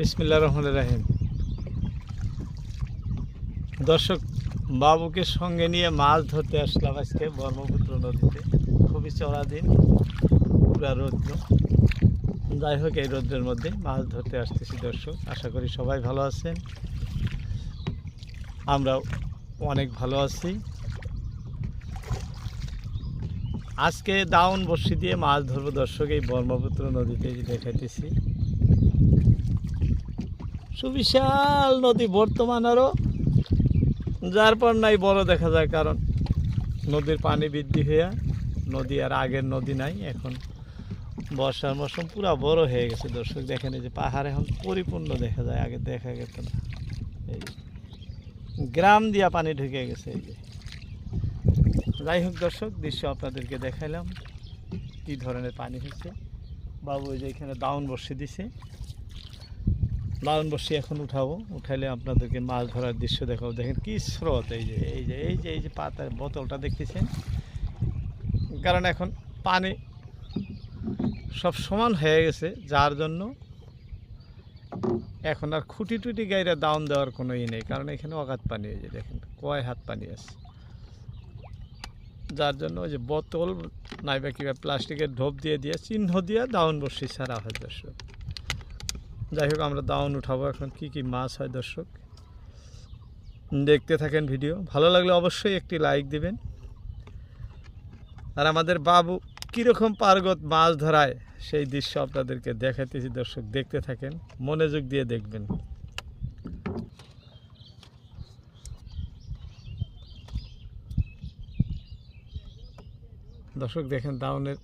বিসমিল্লা রহমান রাহিম। দর্শক, বাবুকে সঙ্গে নিয়ে মাছ ধরতে আসলাম আজকে ব্রহ্মপুত্র নদীতে। খুবই চড়া দিন, পুরা রৌদ্র। যাই হোক, এই রৌদ্রের মধ্যে মাছ ধরতে আসতেছি দর্শক। আশা করি সবাই ভালো আছেন। আমরাও অনেক ভালো আছি। আজকে দাউন বর্ষি দিয়ে মাছ ধরবো দর্শক, এই ব্রহ্মপুত্র নদীতে দেখাইতেছি। সুবিশাল নদী বর্তমান আরও যার পর নাই বড় দেখা যায়, কারণ নদীর পানি বৃদ্ধি হয়ে নদী আর আগের নদী নাই, এখন বর্ষার মৌসুম পুরা বড় হয়ে গেছে। দর্শক, দেখেন এই যে পাহাড় এখন পরিপূর্ণ দেখা যায়, আগে দেখা যেত না। এই। গ্রাম দিয়া পানি ঢুকে গেছে এই যে। যাই হোক দর্শক, দৃশ্য আপনাদেরকে দেখাইলাম কী ধরনের পানি হচ্ছে বাবু যে এখানে দাউন বসে দিছে। দাউন বসে এখন উঠাবো। উঠাইলে আপনাদেরকে মাছ ধরার দৃশ্য দেখাবো। দেখেন কি স্রোত, এই যে এই যে এই যে এই যে পাতার বোতলটা দেখতেছেন? কারণ এখন পানি সব সমান হয়ে গেছে, যার জন্য এখন আর খুঁটি টুটি গাইরা দাউন দেওয়ার কোনো ই নেই। কারণ এখানে অগাধ পানি, এই যে দেখেন, কয় হাত পানি আছে। যার জন্য ওই যে বোতল, নাইবা কিংবা প্লাস্টিকের ঢোপ দিয়ে দিয়ে চিহ্ন দিয়ে দাউন বসি ছাড়া হয় দর্শক যাই হোক, আমরা দাউন উঠাবো। এখন কি কি মাছ হয় দর্শক? দেখতে থাকেন ভিডিও। ভালো লাগলে অবশ্যই একটি লাইক দিবেন। আর আমাদের বাবু কীরকম পার্গত মাছ ধরায়, সেই দৃশ্য আপনাদেরকে দেখাতেছি দর্শক। দেখতে থাকেন, মনোযোগ দিয়ে দেখবেন। দর্শক, দেখেন দাউনের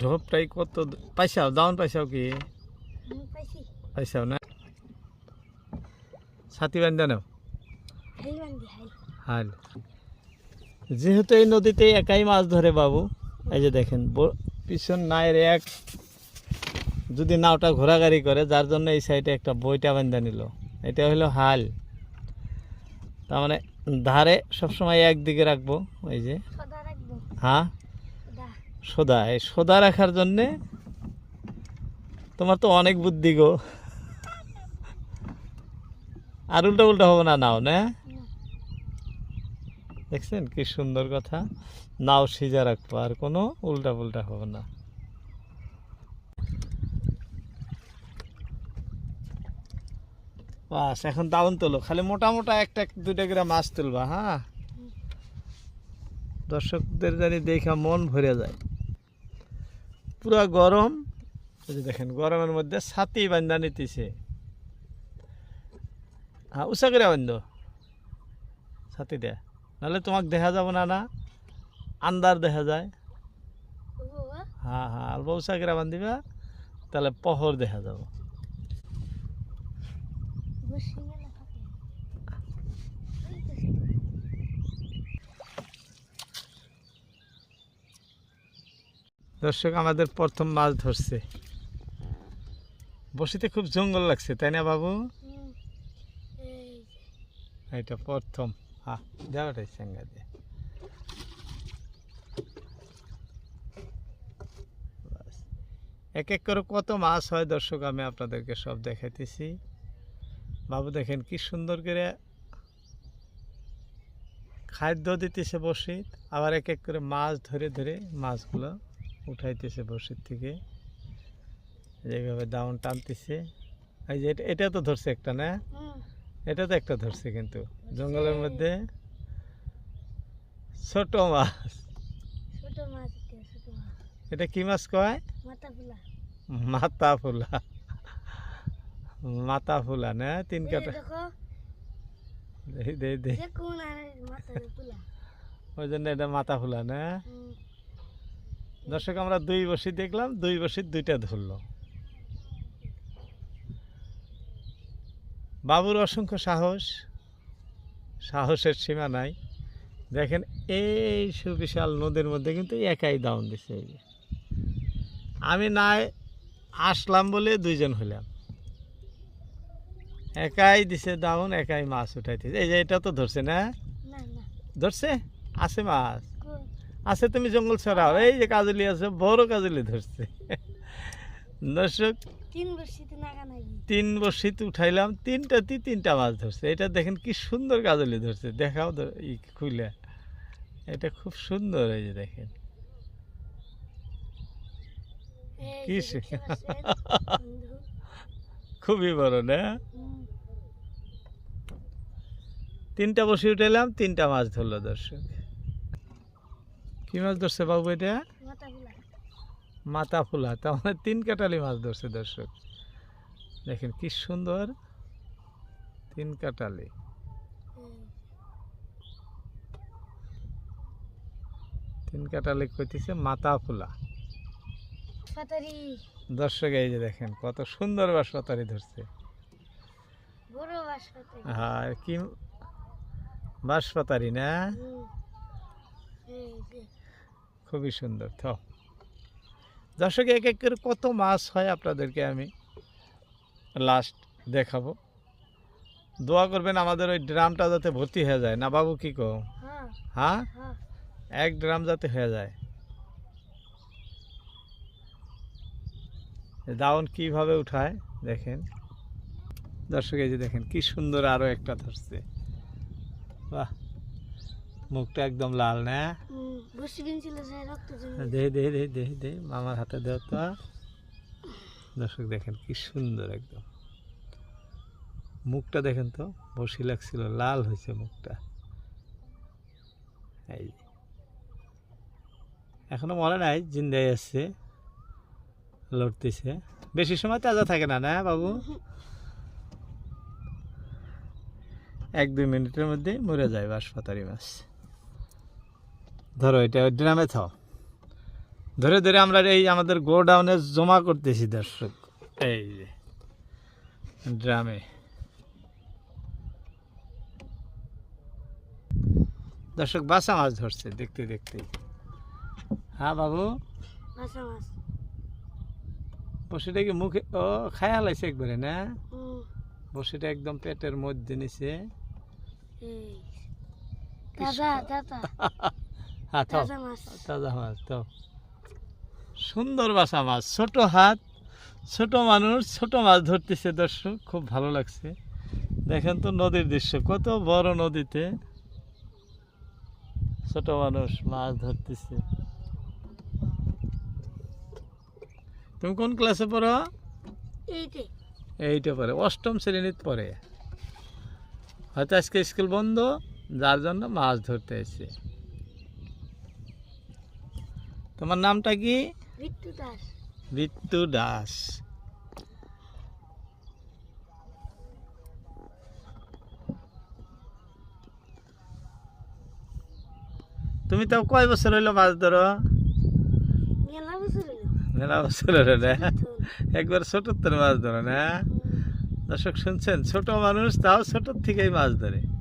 ঢোপটাই কত পাইসাও দাউন পাইসাও কি? না? ছাতি বান্ধা নাও। হাল। যেহেতু এই নদীতে একাই মাছ ধরে বাবু এই যে দেখেন পিছন নায়ের এক যদি নাওটা ঘোরাঘুরি করে যার জন্য এই সাইডে একটা বইটা বান্ধা নিল। এটা হলো হাল। তার মানে ধারে সবসময় একদিকে রাখব এই যে। হ্যাঁ? সোদা এই সোদা রাখার জন্যে তোমার তো অনেক বুদ্ধি গো। আর উল্টা উল্টা হবে না, নাও, না? দেখছেন কি সুন্দর কথা? নাও সিজা রাখব, আর কোনো উল্টা পুল্টা হবে না। বাস, এখন দাউন তোলো। খালি মোটা মোটা একটা দুইটা করে মাছ তুলবা হ্যাঁ? দর্শকদের জানি দেখা মন ভরে যায়। পুরা গরম এই যে দেখেন গরমের মধ্যে ছাতি বান্ধা নিতেছে। হ্যাঁ উষা করে বান্ধ। ছাতি দেয়া। নাহলে তোমাকে দেখা যাব না না? আন্দার দেখা যায়। হ্যাঁ হ্যাঁ অল্প উষা করে বান্ধিবা তাহলে পহর দেখা যাব। দর্শক আমাদের প্রথম মাছ ধরছে। বসিতে খুব জঙ্গল লাগছে তাই না বাবু? এটা প্রথম। হ্যাঁ দেওয়াটাই সঙ্গে দিয়ে। এক এক করে কত মাছ হয় দর্শক আমি আপনাদেরকে সব দেখাইতেছি। বাবু দেখেন কি সুন্দর করে খাদ্য দিতেছে বসিত আবার এক এক করে মাছ ধরে ধরে মাছগুলো উঠাইতেছে বসির থেকে। যেভাবে দাউন টানতেছে। এই যে এটা- তো ধরছে একটা না? এটা তো একটা ধরছে কিন্তু। জঙ্গলের মধ্যে ছোট মাছ। এটা, কি মাছ কয়? মাথা ফুলা মাথা ফুলা না? তিন কাটা ওই জন্য এটা মাথা ফুলা না দর্শক আমরা দুই বসি দেখলাম দুই বসি দুইটা ধরলো। বাবুর অসংখ্য সাহস সাহসের সীমা নাই। দেখেন এই সুবিশাল নদীর মধ্যে কিন্তু একাই দাউন দিছে এই যে। আমি নাই আসলাম বলে দুইজন হলাম একাই দিছে দাউন একাই মাছ উঠাইতেছে। এই যে এটা তো ধরছে না? ধরছে? আছে মাছ? আছে তুমি জঙ্গল ছড়াও। এই যে কাজলি আছে বড় কাজলি ধরছে। দর্শক তিন বর্ষিতে উঠাইলাম তিনটাতে তিনটা মাছ ধরছে। এটা দেখেন কি সুন্দর গাজলি ধরছে দেখাও খুলে এটা খুব সুন্দর এই যে দেখেন। কি? খুবই বড় না? তিনটা বসে উঠাইলাম তিনটা মাছ ধরলো দর্শক। কি মাছ ধরছে বাবু এটা? মাথা ফুলা তার মানে তিন কাটালি মাছ ধরছে দর্শক। দেখেন কি সুন্দর তিন কাটালি তিন কাটালি কইতেছে মাথা ফুলা। দর্শক এই যে দেখেন কত সুন্দর বাসপাতারি ধরছে। আর কি বাঁশপাতারি না? খুবই সুন্দর থ। দর্শক এক এক করে কত মাছ হয় আপনাদেরকে আমি লাস্ট দেখাবো। দোয়া করবেন আমাদের ওই ড্রামটা যাতে ভর্তি হয়ে যায়। না বাবু কি কো হ্যাঁ। হ্যাঁ? হ্যাঁ। এক ড্রাম যাতে হয়ে যায়। দাউন কীভাবে উঠায়? দেখেন। দর্শক এই যে দেখেন কি সুন্দর আরও একটা ধরছে। বাহ! মুখটা একদম লাল না? দে দে দে দে দে মামার হাতে দেও তো। দর্শক দেখেন কি সুন্দর একদম। মুখটা দেখেন তো বসি লাগছিল লাল হয়েছে মুখটা। এই। এখনও মনে নাই জিন্দাই আসছে লড়তেছে। বেশি সময় তাজা থাকে না না বাবু? এক দুই মিনিটের মধ্যে মরে যায় বাঁশপাতারি মাছ। ধরো এটা ড্রামে থাও। ধরে ধরে আমরা এই আমাদের গোডাউনে জমা করতেছি দর্শক। এই যে ড্রামে। দর্শক বাসা মাছ ধরছে দেখতে দেখতে। হ্যাঁ বাবু? বসিটা কি মুখে ও খায়া লাইছে একবারে না? বসিটা একদম পেটের মধ্যে নিছে। দাদা দাদা। হ্যাঁ থাও তাজা মাছ। তো সুন্দর বাসা মাছ ছোট হাত ছোট মানুষ ছোট মাছ ধরতেছে দর্শক খুব ভালো লাগছে। দেখেন তো নদীর দৃশ্য কত বড় নদীতে ছোট মানুষ মাছ ধরতেছে। তুমি কোন ক্লাসে পড়ো? এইটে। পড়ে অষ্টম শ্রেণীতে পড়ে। হয়তো আজকে স্কুল বন্ধ যার জন্য মাছ ধরতে এসে তোমার নামটা কি? বিট্টু দাস। ঋতু দাস। তুমি তো কয় বছর হইল মাছ ধরো? মেলা বছর হলো হলো না? একবার ছোটোর মাছ ধরো না? দর্শক শুনছেন ছোট মানুষ তাও ছোটোর থেকেই মাছ ধরে।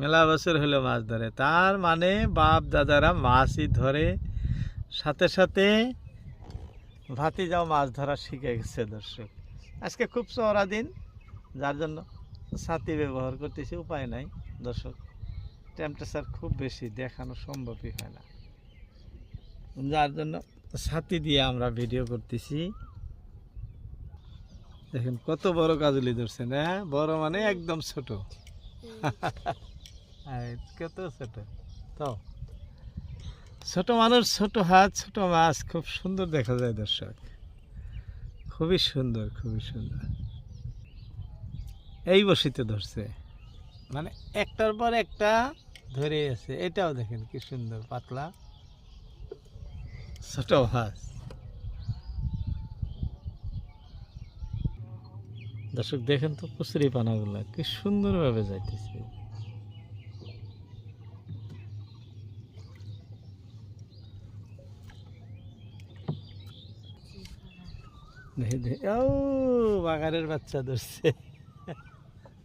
মেলা বছর হলো মাছ ধরে। তার মানে বাপ দাদারা মাছই ধরে। সাথে সাথে ভাতি যাও মাছ ধরা শিখে গেছে দর্শক। আজকে খুব চওড়া দিন, যার জন্য ছাতি ব্যবহার করতেছি, উপায় নাই দর্শক। টেম্পারেচার খুব বেশি, দেখানো সম্ভবই হয় না। যার জন্য ছাতি দিয়ে আমরা ভিডিও করতেছি। দেখেন কত বড় কাজলি ধরছেন হ্যাঁ? বড় মানে একদম ছোট। কত ছোট? তো। ছোট মানুষ ছোট হাত ছোট মাছ খুব সুন্দর দেখা যায় দর্শক। খুবই সুন্দর খুবই সুন্দর। এই বসিতে ধরছে। মানে একটার পর একটা ধরে আছে। এটাও দেখেন কি সুন্দর পাতলা। ছোট মাছ দর্শক দেখেন তো কুচুরি পানাগুলা কি সুন্দরভাবে যাইতেছে। ও বাগানের বাচ্চা ধরছে।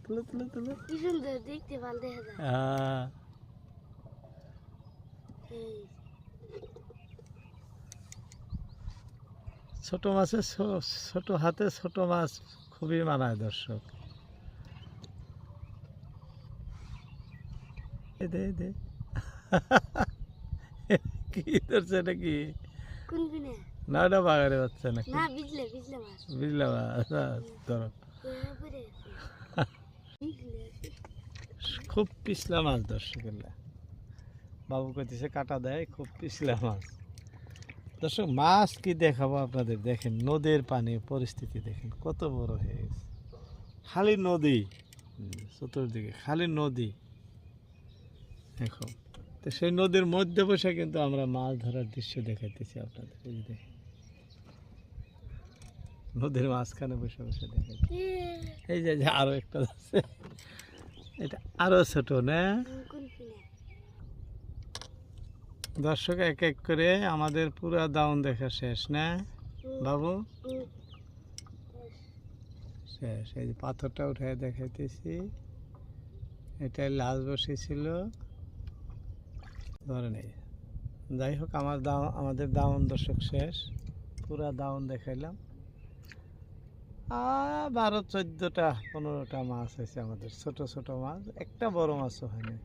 তুলো তুলো তুলো। কি সুন্দর দেখতে ভালো দেখা যায়। আহ, ছোট মাছের ছোট হাতে ছোট মাছ খুবই মানায় দর্শক। দে দে। কি ধরছে নাকি কোন না ওটা বাগারে বাচ্চা নাকি? না বিজলে বিজলে মাছ। আচ্ছা, ধরো। খুব পিছলা মাছ দর্শকের বাবু কইতেছে কাটা দেয় খুব পিছলা মাছ। দর্শক মাছ কি দেখাবো আপনাদের? দেখেন নদীর পানি পরিস্থিতি দেখেন কত বড় হয়ে গেছে। খালি নদী। চতুর্দিকে খালি নদী। এখন তো সেই নদীর মধ্যে বসে কিন্তু আমরা মাছ ধরার দৃশ্য দেখাইতেছি আপনাদের দেখেন। নদীর মাঝখানে বসে বসে দেখাই এই যে আরও একটা আছে। এটা আরও ছোট, না? দর্শক, এক এক করে আমাদের পুরা দাউন দেখা শেষ, না? বাবু? শেষ। এই যে পাথরটা উঠে দেখাইতেছি। এটাই লাশ বসেছিল ধরে নেই যাই হোক, আমার দাও আমাদের দাউন দর্শক শেষ। পুরা দাউন দেখাইলাম। বারো চোদ্দোটা, পনেরোটা মাছ আছে আমাদের, ছোট ছোট মাছ। একটা বড় মাছও হয়নি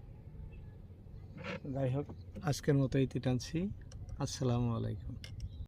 যাই হোক, আজকের মতো ইতি টানছি। আসসালামু আলাইকুম।